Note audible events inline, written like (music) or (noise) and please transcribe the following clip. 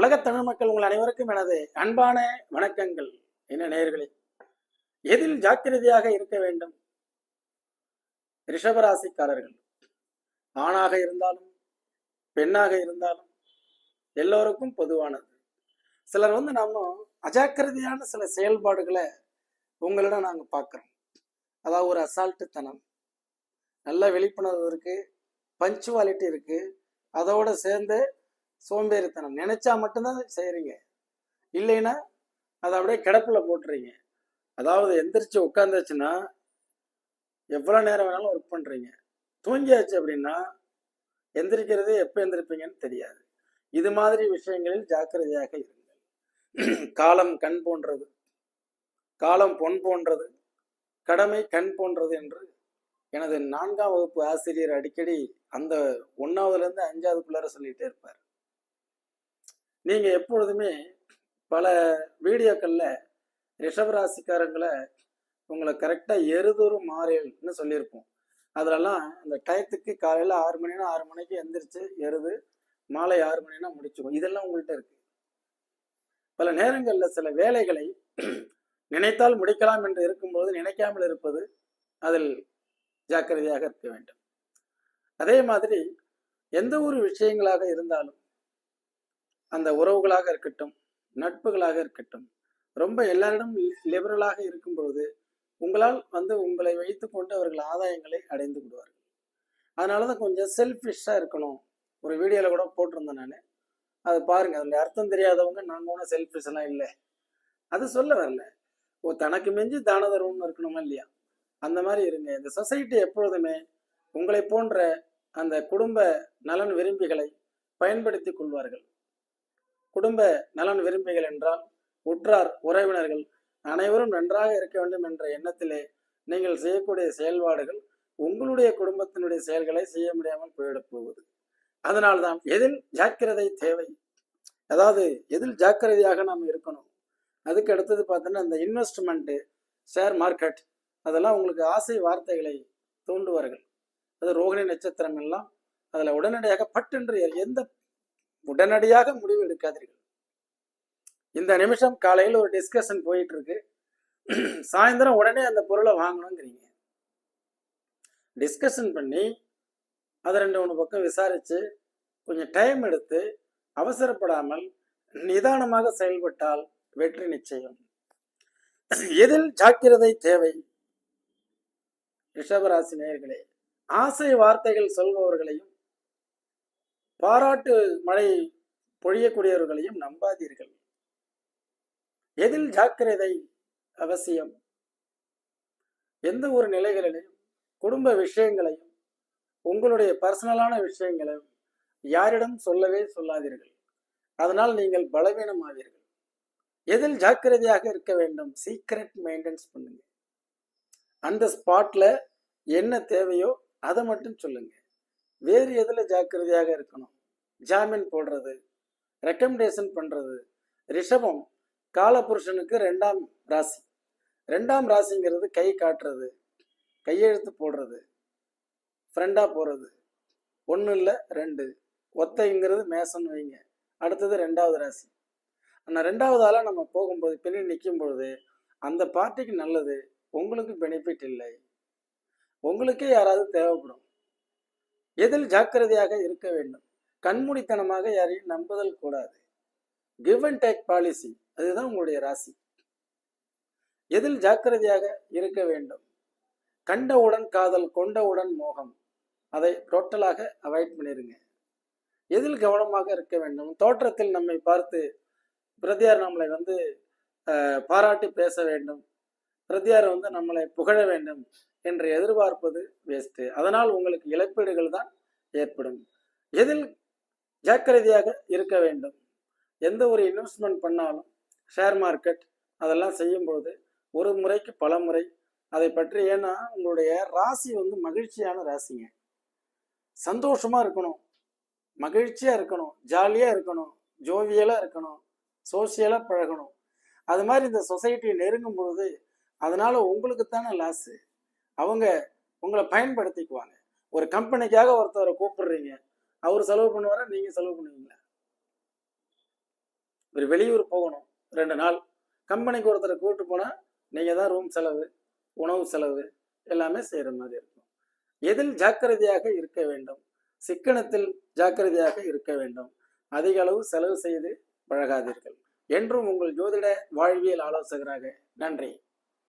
உலகத் தமிழ் மக்கள் உங்கள் அனைவருக்கும் எனது அன்பான வணக்கங்கள். என்ன நேர்களே எதில் ஜாக்கிரதையாக இருக்க வேண்டும்? ரிஷபராசிக்காரர்கள் ஆணாக இருந்தாலும் பெண்ணாக இருந்தாலும் எல்லோருக்கும் பொதுவானது. சிலர் வந்து நம்ம அஜாக்கிரதையான சில செயல்பாடுகளை உங்களிடம் நாங்கள் பார்க்குறோம். அதாவது ஒரு அசால்ட்டுத்தனம் நல்ல விழிப்புணர்வு இருக்கு பஞ்சுவாலிட்டி இருக்கு அதோட சேர்ந்து சோம்பேறித்தனம். நினைச்சா மட்டும்தான் செய்கிறீங்க இல்லைன்னா அதை அப்படியே கிடப்பில் போட்டுறீங்க. அதாவது எந்திரிச்சு உட்காந்துச்சுன்னா எவ்வளோ நேரம் வேணாலும் ஒர்க் பண்ணுறீங்க தூங்கியாச்சு அப்படின்னா எந்திரிக்கிறது எப்போ எந்திரிப்பீங்கன்னு தெரியாது. இது மாதிரி விஷயங்களில் ஜாக்கிரதையாக இருங்கள். (clears throat) காலம் கண் போன்றது. காலம் பொன் போன்றது. கடமை கண் போன்றது என்று எனது நான்காம் வகுப்பு ஆசிரியர் அடிக்கடி அந்த ஒன்றாவதுலேருந்து அஞ்சாவதுக்குள்ளார சொல்லிகிட்டே இருப்பார். நீங்கள் எப்பொழுதுமே பல வீடியோக்களில் ரிஷபராசிக்காரங்களை உங்களை கரெக்டாக எருதூர் மாறியல்னு சொல்லியிருப்போம். அதுலலாம் அந்த டயத்துக்கு காலையில் ஆறு மணினா ஆறு மணிக்கு எந்திரிச்சு எருது மாலை ஆறு மணினா முடிச்சுக்கும். இதெல்லாம் உங்கள்கிட்ட இருக்கு. பல நேரங்களில் சில வேலைகளை நினைத்தால் முடிக்கலாம் என்று இருக்கும்போது நினைக்காமல் இருப்பது அதில் ஜாக்கிரதையாக இருக்க வேண்டும். அதே மாதிரி எந்த ஒரு விஷயங்களாக இருந்தாலும் அந்த உறவுகளாக இருக்கட்டும் நட்புகளாக இருக்கட்டும் ரொம்ப எல்லாரிடம் லிபரலாக இருக்கும் பொழுது உங்களால் வந்து உங்களை வைத்துக்கொண்டு அவர்கள் ஆதாயங்களை அடைந்து விடுவார்கள். அதனால தான் கொஞ்சம் செல்ஃபிஷ்ஷாக இருக்கணும். ஒரு வீடியோவில் கூட போட்டிருந்தேன் நான். அது பாருங்க அதில் அர்த்தம் தெரியாதவங்க நாங்கள் ஒன்றும் செல்ஃபிஷெல்லாம் இல்லை. அது சொல்ல வரல. ஓ தனக்கு மிஞ்சி தான தர்மம்னு இருக்கணுமா இல்லையா? அந்த மாதிரி இருங்க. இந்த சொசைட்டி எப்பொழுதுமே உங்களை போன்ற அந்த குடும்ப நலன் விரும்பிகளை பயன்படுத்தி கொள்வார்கள். குடும்ப நலன் விரும்பிகள் என்றால் உற்றார் உறவினர்கள் அனைவரும் நன்றாக இருக்க வேண்டும் என்ற எண்ணத்திலே நீங்கள் செய்யக்கூடிய செயல்பாடுகள் உங்களுடைய குடும்பத்தினுடைய செயல்களை செய்ய முடியாமல் போயிடப் போகுது. அதனால்தான் எதில் ஜாக்கிரதை தேவை? அதாவது எதில் ஜாக்கிரதையாக நாம் இருக்கணும்? அதுக்கு அடுத்தது பார்த்தோன்னா இந்த இன்வெஸ்ட்மெண்ட்டு ஷேர் மார்க்கெட் அதெல்லாம் உங்களுக்கு ஆசை வார்த்தைகளை தூண்டுவார்கள். அது ரோகிணி நட்சத்திரம் எல்லாம் அதில் உடனடியாக பட்டென்று எந்த உடனடியாக முடிவு எடுக்காதீர்கள். இந்த நிமிஷம் காலையில் ஒரு டிஸ்கஷன் போயிட்டு இருக்கு சாயந்தரம் உடனே அந்த பொருளை வாங்கணுங்கிறீங்க. டிஸ்கஷன் பண்ணி அதை ரெண்டு மூணு பக்கம் விசாரிச்சு கொஞ்சம் டைம் எடுத்து அவசரப்படாமல் நிதானமாக செயல்பட்டால் வெற்றி நிச்சயம். எதில் ஜாக்கிரதை தேவை? ரிஷபராசி நேர்களே ஆசை வார்த்தைகள் சொல்பவர்களையும் பாராட்டு மழை பொழியக்கூடியவர்களையும் நம்பாதீர்கள். எதில் ஜாக்கிரதை அவசியம்? எந்த ஒரு நிலைகளிலையும் குடும்ப விஷயங்களையும் உங்களுடைய பர்சனலான விஷயங்களையும் யாரிடம் சொல்லவே சொல்லாதீர்கள். அதனால் நீங்கள் பலவீனமாவீர்கள். எதில் ஜாக்கிரதையாக இருக்க வேண்டும்? சீக்ரெட் மெயின்டெனன்ஸ் பண்ணுங்க. அந்த ஸ்பாட்ல என்ன தேவையோ அதை மட்டும் சொல்லுங்க. வேறு எதில் ஜாக்கிரதையாக இருக்கணும்? ஜாமீன் போடுறது ரெக்கமெண்டேஷன் பண்ணுறது ரிஷபம் காலபுருஷனுக்கு ரெண்டாம் ராசி. ரெண்டாம் ராசிங்கிறது கை காட்டுறது கையெழுத்து போடுறது ஃப்ரெண்டாக போகிறது ஒன்று இல்லை ரெண்டு. ஒத்தைங்கிறது மேசன் வைங்க. அடுத்தது ரெண்டாவது ராசி. ஆனால் ரெண்டாவது ஆளாக நம்ம போகும்போது பின்னாடி நிற்கும் பொழுது அந்த பார்ட்டிக்கு நல்லது உங்களுக்கு பெனிஃபிட் இல்லை. உங்களுக்கே யாராவது தேவைப்படும். எதில் ஜாக்கிரதையாக இருக்க வேண்டும்? கண்மூடித்தனமாக யாரையும் நம்புதல் கூடாது. கிவ் அண்ட் டேக் பாலிசி அதுதான் உங்களுடைய ராசி. எதில் ஜாக்கிரதையாக இருக்க வேண்டும்? கண்டவுடன் காதல் கொண்டவுடன் மோகம். அதை டோட்டலாக அவாய்ட் பண்ணிருங்க. எதில் கவனமாக இருக்க வேண்டும்? தோற்றத்தில் நம்மை பார்த்து பிரதியார் நம்மளை வந்து பாராட்டி பேச வேண்டும். பிரதியார் வந்து நம்மளை புகழ வேண்டும் என்று எதிர்பார்ப்பது வேஸ்ட்டு அதனால் உங்களுக்கு இழப்பீடுகள் தான் ஏற்படும். எதில் ஜாக்கிரதையாக இருக்க வேண்டும்? எந்த ஒரு இன்வெஸ்ட்மெண்ட் பண்ணாலும் ஷேர் மார்க்கெட் அதெல்லாம் செய்யும்பொழுது ஒரு முறைக்கு பல முறை அதை பற்றி ஏன்னா உங்களுடைய ராசி வந்து மகிழ்ச்சியான ராசிங்க. சந்தோஷமாக இருக்கணும். மகிழ்ச்சியாக இருக்கணும். ஜாலியாக இருக்கணும். ஜோவியலாக இருக்கணும். சோசியலாக பழகணும். அது மாதிரி இந்த சொசைட்டியை நெருங்கும் பொழுது அதனால உங்களுக்கு தானே லாஸு அவங்க உங்களை பயன்படுத்திக்குவாங்க. ஒரு கம்பெனிக்காக ஒருத்தரை கூப்பிடுறீங்க. அவர் செலவு பண்ணுவாரா? நீங்க செலவு பண்ணுவீங்களா? ஒரு வெளியூர் போகணும் ரெண்டு நாள். கம்பெனிக்கு ஒருத்தரை கூப்பிட்டு போனால் நீங்கள் தான் ரூம் செலவு உணவு செலவு எல்லாமே செய்கிற மாதிரி இருக்கும். எதில் ஜாக்கிரதையாக இருக்க வேண்டும்? சிக்கனத்தில் ஜாக்கிரதையாக இருக்க வேண்டும். அதிக அளவு செலவு செய்து பழகாதீர்கள். என்றும் உங்கள் ஜோதிட வாழ்வியல் ஆலோசகராக நன்றி.